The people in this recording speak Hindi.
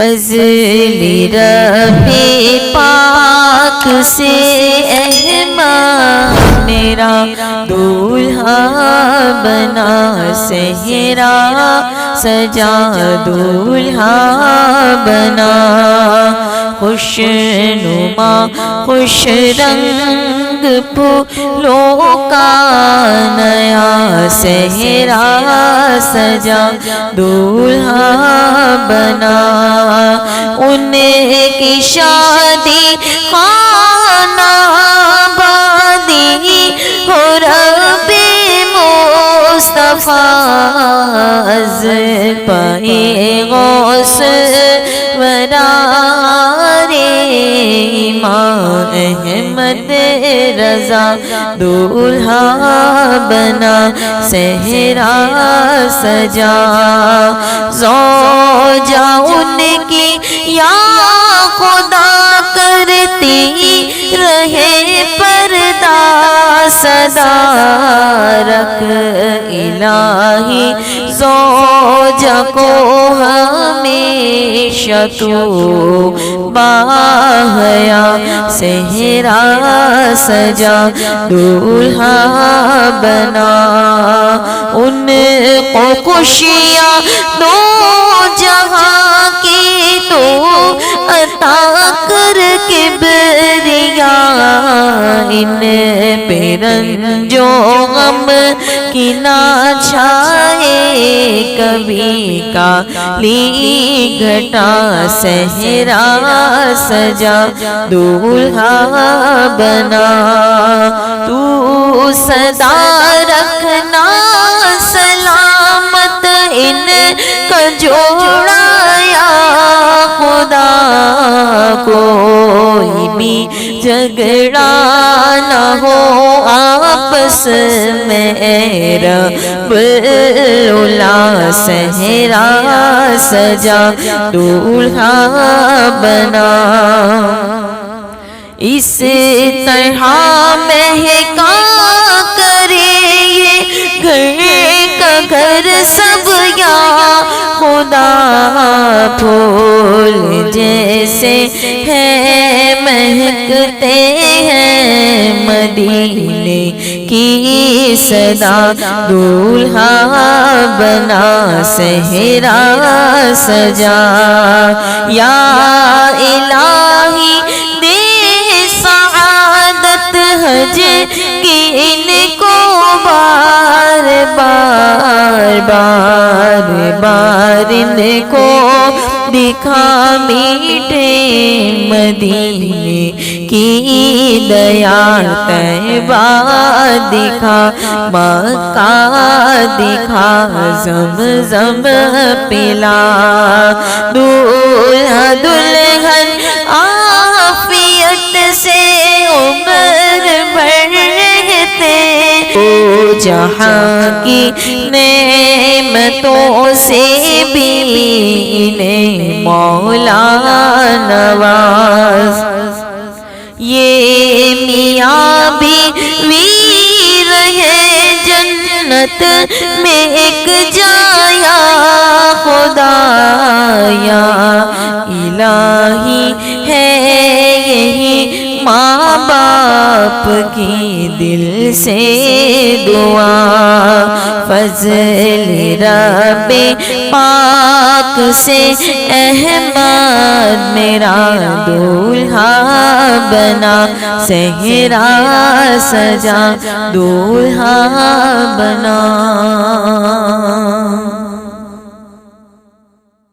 फजली रबे पाक से अहमा मेरा दूल्हा बना सहरा, सजा दूल्हा बना। खुशनुमा, खुश रंग फूलों का सहरा सजा दूल्हा बना। उनकी शादी खाना बादी हो रबे मुस्तफ़ा पाए गौस माँ अहमद रजा दूल्हा बना, सहरा सजा। सो जा उनकी या खुदा करती, रहे पर्दा सदा। रख इलाही जोजा को हमेशा तू बाहया सेहरा सजा, दूल्हा बना। उनको खुशियाँ दो जहाँ की तो अता कर के बरिया इन पेरन जो गम की ना छाए कभी का ली घटा सहरा सजा, दूल्हा बना। तू सदा रखना सलामत, इन का जोड़ाया खुदा कोई भी झगड़ा आपस में रबुला सहरा सजा दूल्हा बना। इस तरह महका करे ये घर का घर सब या खुदा फूल जैसे है, महकते हैं मदीने की सदा दूल्हा बना सहरा सजा। या इलाही दे सआदत हज की इनको बार बार बार बार इनको दिखा मीठे मदीने। की दया तैबा दिखा, मक्का दिखा, जम जम पिला। दूल्हा दुल्हन आफियत से उम्र रहते ओ जहाँ की नेमतों से भी ने मौला मियाँ भी वीर है, जन्नत में एक जाया, खुदाया। इलाही है यही माँ बाप की दिल से दुआ। फजल रबे पाक से अहमद मेरा दूल्हा बना सहरा सजा दूल्हा बना।